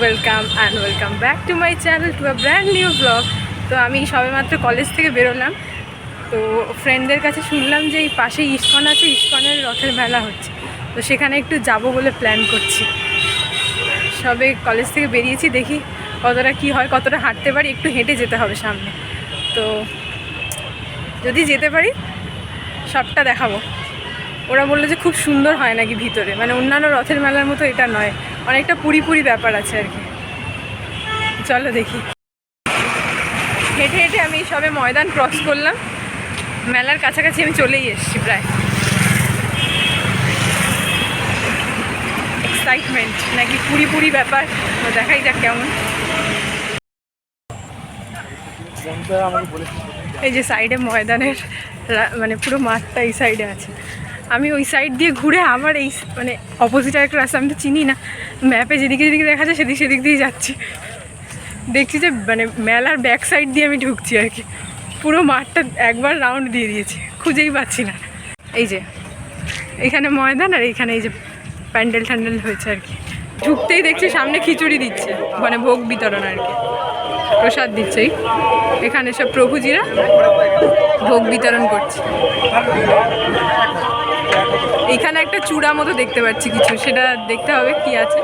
Welcome and welcome back to my channel to brand new vlog তো আমি সবেমাত্র college থেকে বেরোলাম। তো ফ্রেন্ডদের কাছে শুনলাম যে এই পাশে ইস্কন আছে, ইস্কনের রথের মেলা হচ্ছে। তো সেখানে একটু যাব বলে প্ল্যান করছি। সবে কলেজ থেকে বেরিয়েছি, দেখি কতটা কি হয়, কতটা হাঁটতে পারি, একটু হেঁটে যেতে হবে সামনে। তো যদি যেতে পারি, সবটা দেখাবো। ওরা বলল যে খুব সুন্দর হয় নাকি ভিতরে। মানে অন্যান্য রথের মেলার মতো এটা নয়, অনেকটা পুরি পুরি ব্যাপার আছে আর কি। চলো দেখি। হেঁটে হেঁটে আমি সবে ময়দান ক্রস করলাম। মেলার কাছাকাছি আমি চলেই এসেছি প্রায়। এক্সাইটমেন্ট নাকি পুরি পুরি ব্যাপার? তো দেখাই যাক কেমন। এই যে সাইডে ময়দানের মানে পুরো মাঠটা এই সাইডে আছে। আমি ওই সাইড দিয়ে ঘুরে আমার এই মানে অপোজিট একটা রাস্তা, আমি তো চিনি না। ম্যাপে যেদিকে যেদিকে দেখা যায়, সেদিক সেদিক দিয়ে যাচ্ছি। দেখছি যে মানে মেলার ব্যাক সাইড দিয়ে আমি ঢুকছি আর কি। পুরো মাঠটা একবার রাউন্ড দিয়ে দিয়েছি, খুঁজেই পাচ্ছি না। এই যে, এখানে ময়দান আর এইখানে এই যে প্যান্ডেল ট্যান্ডেল হয়েছে আর কি। ঢুকতেই দেখছি সামনে খিচুড়ি দিচ্ছে মানে ভোগ বিতরণ আর কি। প্রসাদ দিচ্ছে। এখানে সব প্রভুজিরা ভোগ বিতরণ করছে। এইখানে একটা চূড়া মতো দেখতে পাচ্ছি কিছু, সেটা দেখতে হবে কি আছে।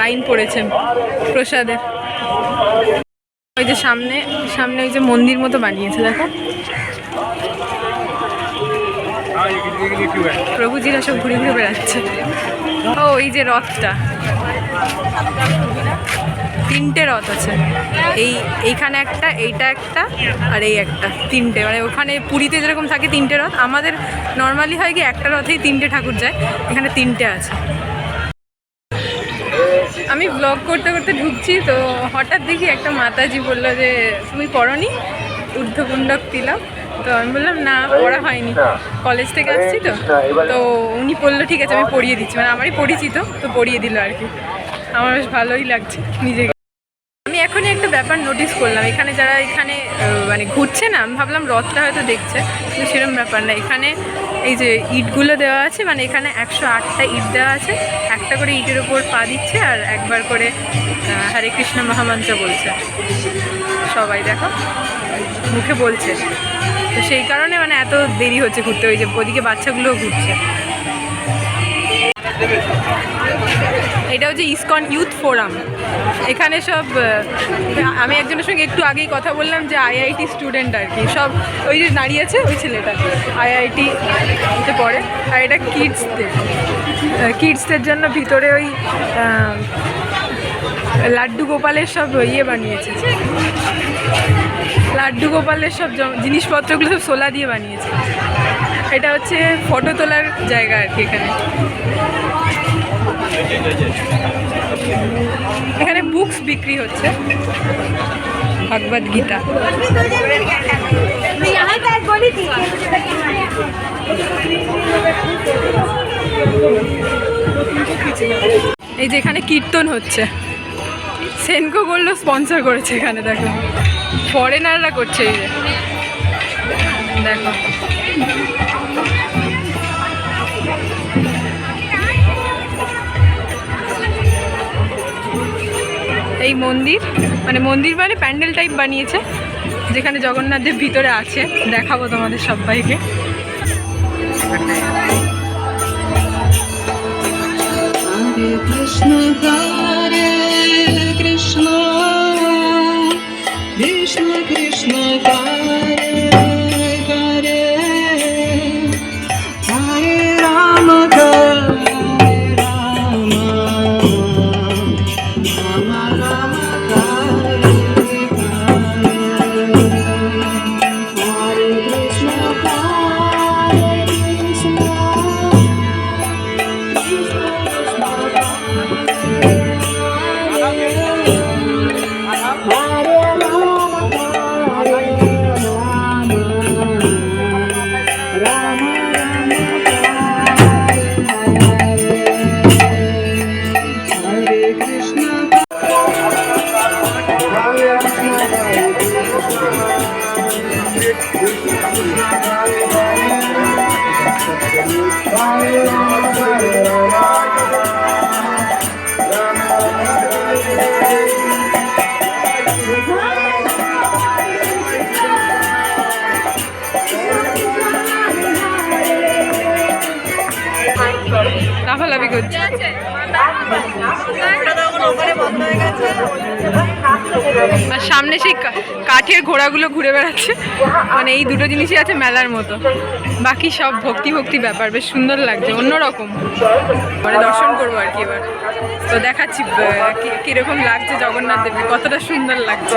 লাইন পড়েছে প্রসাদের। ওই যে সামনে সামনে ওই যে মন্দির মতো বানিয়েছে, দেখো। প্রভুজিরা সব ঘুরে ঘুরে বেড়াচ্ছে। ও, এই যে রথটা। তিনটে রথ আছে। এই, এইখানে একটা, এইটা একটা, আর এই একটা, তিনটে। মানে ওখানে পুরীতে যেরকম থাকে তিনটে রথ। আমাদের নর্মালি হয় কি, একটা রথেই তিনটে ঠাকুর যায়। এখানে তিনটে আছে। আমি ব্লগ করতে করতে ঢুকছি, তো হঠাৎ দেখি একটা মাতাজি বলল যে, তুমি পড়নি? ঊর্ধ্বপুণ্ডক তিলক? তো আমি বললাম না পড়া হয়নি। কলেজ থেকে আসছি তো। তো উনি বলল ঠিক আছে আমি পড়িয়ে দিচ্ছি। মানে আমারই পরিচিত তো পড়িয়ে দিল আর কি। আমার বেশ ভালোই লাগছে নিজেকে। আমি এখনই একটা ব্যাপার নোটিস করলাম। এখানে যারা এখানে মানে ঘুরছে না আমি ভাবলাম রথটা হয়তো দেখছে কিন্তু সেরকম ব্যাপার না। এখানে এই যে ইটগুলো দেওয়া আছে মানে এখানে একশো আটটা ইট দেওয়া আছে একটা করে ইটের ওপর পা দিচ্ছে আর একবার করে হরে কৃষ্ণ মহামন্ত্র বলছে। সবাই দেখো। মুখে বলছে। তো সেই কারণে মানে এত দেরি হচ্ছে ঘুরতে, ওই যে ওদিকে বাচ্চাগুলোও ঘুরছে। এটা হচ্ছে ইসকন ইউথ ফোরাম। এখানে সব আমি একজনের সঙ্গে একটু আগেই কথা বললাম যে আইআইটি স্টুডেন্ট আর কি। সব, ওই যে দাঁড়িয়ে আছে, ওই ছেলেটা, আইআইটি তে পড়ে। আর এটা কিডসদের কিডসদের জন্য ভিতরে ওই লাড্ডু গোপালের সব ইয়ে বানিয়েছে। লাড্ডু গোপালের সব জিনিসপত্রগুলো সব সোলা দিয়ে বানিয়েছে। এটা হচ্ছে ফটো তোলার জায়গা আর কি এখানে। এখানে বুকস বিক্রি হচ্ছে। ভগবদ গীতা। এই যে এখানে কীর্তন হচ্ছে। সেনকো গোল্ড স্পন্সর করেছে এখানে, দেখো। ফরেনাররা করছে এই দেখো। এই মন্দির মানে মন্দির মানে প্যান্ডেল টাইপ বানিয়েছে, যেখানে জগন্নাথ দেব ভিতরে আছে। দেখাবো তোমাদের সবাইকে। লাফালাফি করছে। আর সামনে সেই কাঠের ঘোড়াগুলো ঘুরে বেড়াচ্ছে। মানে এই দুটো জিনিসই আছে মেলার মতো। বাকি সব ভক্তি ভক্তি ব্যাপার, বেশ সুন্দর লাগছে, অন্যরকম। মানে দর্শন করব আর কি এবার। তো দেখাচ্ছি কীরকম লাগছে জগন্নাথ দেবকে কতটা সুন্দর লাগছে।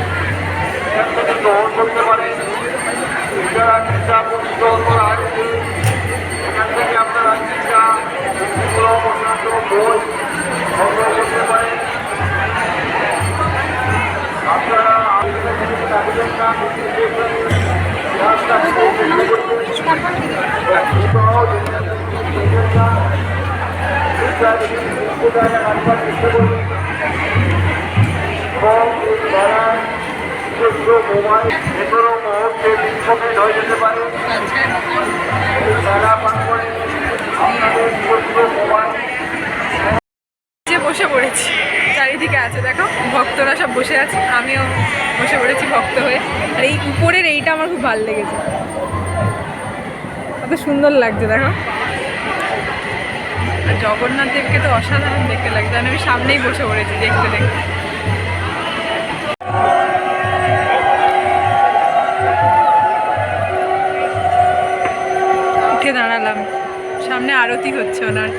যে বসে পড়েছি, চারিদিকে আছে, দেখো, ভক্তরা সব বসে আছে, আমিও বসে পড়েছি ভক্ত হয়ে। আর এই উপরের এইটা আমার খুব ভালো লেগেছে। কত সুন্দর লাগছে, দেখো। আর জগন্নাথ দেবকে তো অসাধারণ দেখতে লাগছে আর আমি সামনেই বসে পড়েছি দেখতে দেখতে। উঠে দাঁড়ালাম, সামনে আরতি হচ্ছে ওনার।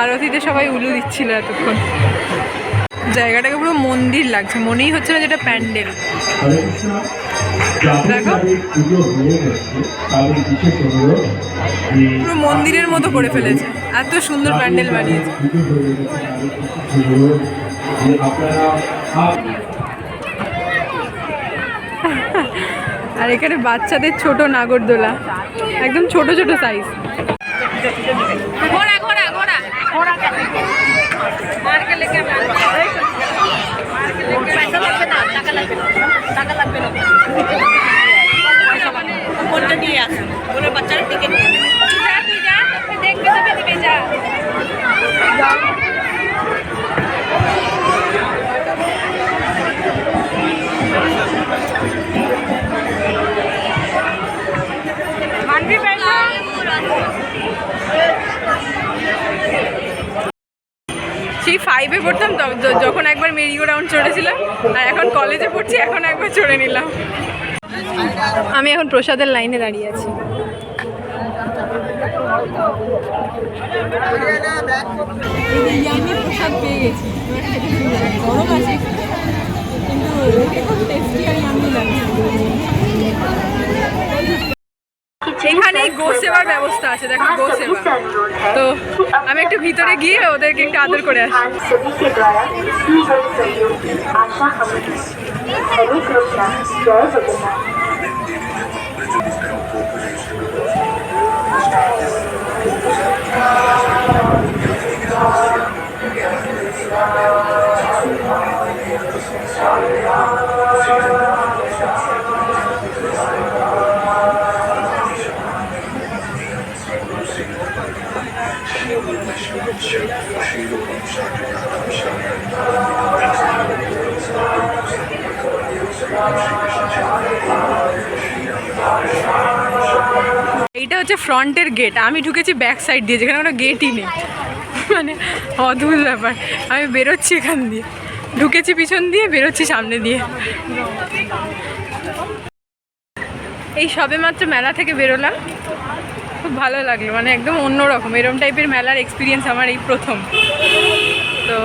আরতিতে সবাই উলু দিচ্ছিল এতক্ষণ। জায়গাটাকে পুরো মন্দির লাগছে। মনেই হচ্ছে না যেটা প্যান্ডেল। দেখো। যে পুরো মন্দিরের মতো করে ফেলেছে। এত সুন্দর প্যান্ডেল বানিয়েছে। আপ- আর এখানে বাচ্চাদের ছোট নাগরদোলা। একদম ছোট ছোট সাইজ ঘোড়া ঘোড়া ঘোড়া। ঘোড়া কোনটা নিয়ে আসুন। বলে বাচ্চারা টিকিট ফাইভে পড়তাম তো যখন একবার মেরিও রাউন্ড চড়েছিলাম আর এখন কলেজে পড়ছি এখন একবার চড়ে নিলাম। আমি এখন প্রসাদের লাইনে দাঁড়িয়ে আছি। প্রসাদ পেয়ে গেছি। গরম আছে কিন্তু টেস্টি লাগছে এখানে গো সেবার ব্যবস্থা আছে দেখো গো সেবা তো আমি একটু ভিতরে গিয়ে ওদেরকে একটু আদর করে আসি। हम এইটা হচ্ছে ফ্রন্টের গেট আমি ঢুকেছি ব্যাক সাইড দিয়ে, যেখানে কোনো গেটই নেই। মানে অদ্ভুত ব্যাপার। আমি বেরোচ্ছি এখান দিয়ে। ঢুকেছি পিছন দিয়ে, বেরোচ্ছি সামনে দিয়ে। এই সবে মাত্র মেলা থেকে বেরোলাম। খুব ভালো লাগল মানে একদম অন্যরকম, এরম টাইপের মেলার এক্সপিরিয়েন্স আমার এই প্রথম। তো,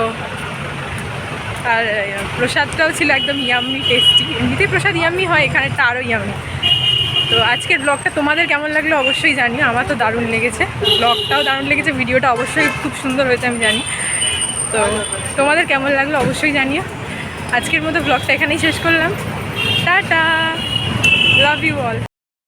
আর, প্রসাদটাও ছিল একদম ইয়াম্মি টেস্টি এমনিতেই প্রসাদ ইয়াম্মি হয় এখানেটা আরও ইয়াম্মি তো, আজকের ব্লগটা তোমাদের কেমন লাগল অবশ্যই জানিও, আমার তো দারুণ লেগেছে। ব্লগটাও দারুণ লেগেছে, ভিডিওটা অবশ্যই খুব সুন্দর হয়েছে, আমি জানি। তো, তোমাদের কেমন লাগল অবশ্যই জানিও। আজকের মতো ব্লগটা এখানেই শেষ করলাম। টাটা! Love you all